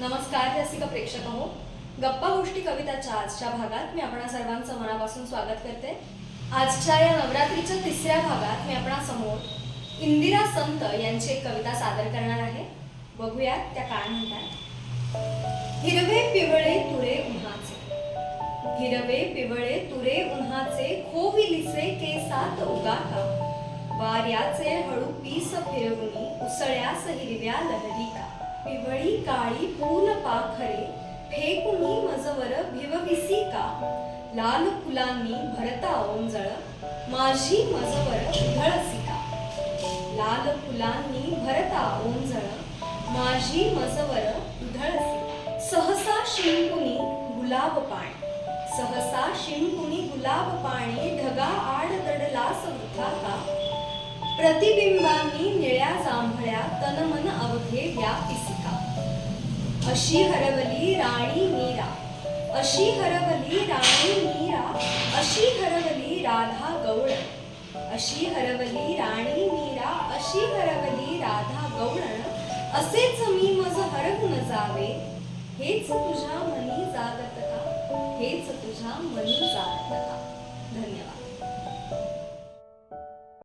नमस्कार रसिक प्रेक्षक हो गप्पा गोष्टी कविताच्या आजच्या भागात मी आपणा सर्वांचं मनापासून स्वागत करते. आजच्या या नवरात्रीच्या तिसऱ्या भागात मी आपणासमोर इंदिरा संत यांची एक कविता सादर करणार आहे. बघूयात त्या काय म्हणतात. हिरवे पिवळे तुरे उन्हाचे. हिरवे पिवळे तुरे उन्हाचे खोविलीचे केसात उगाका वाऱ्याचे हळू पीस फिरवणी उसळ्यास हिरव्या लहरिका पिवळी काळी फूल पाखरे फेकुनी मजवर भिवविसी का? लाल फुलांनी भरता ओंजळ माझी मजवर उधळसिका लाल फुलांनी भरता ओंजळ माझी मजवर उधळसी सहसा शिंकुनी गुलाब पाणी सहसा शिंकुनी गुलाब पाणी ढगा आड दडला सवृथा का? प्रतिबिंबांनी निळ्या जांभळ्या तनमन अवघे व्यापी अशी हरवली राणी मीरा. अशी हरवली राणी मीरा. अशी हरवली राधा गौड अशी हरवली राणी मीरा. अशी हरवली राधा गौळण असेच मी मज हरवून जावे. हेच तुझ्या मनी जागत का हेच तुझ्या मनी जागत का धन्यवाद.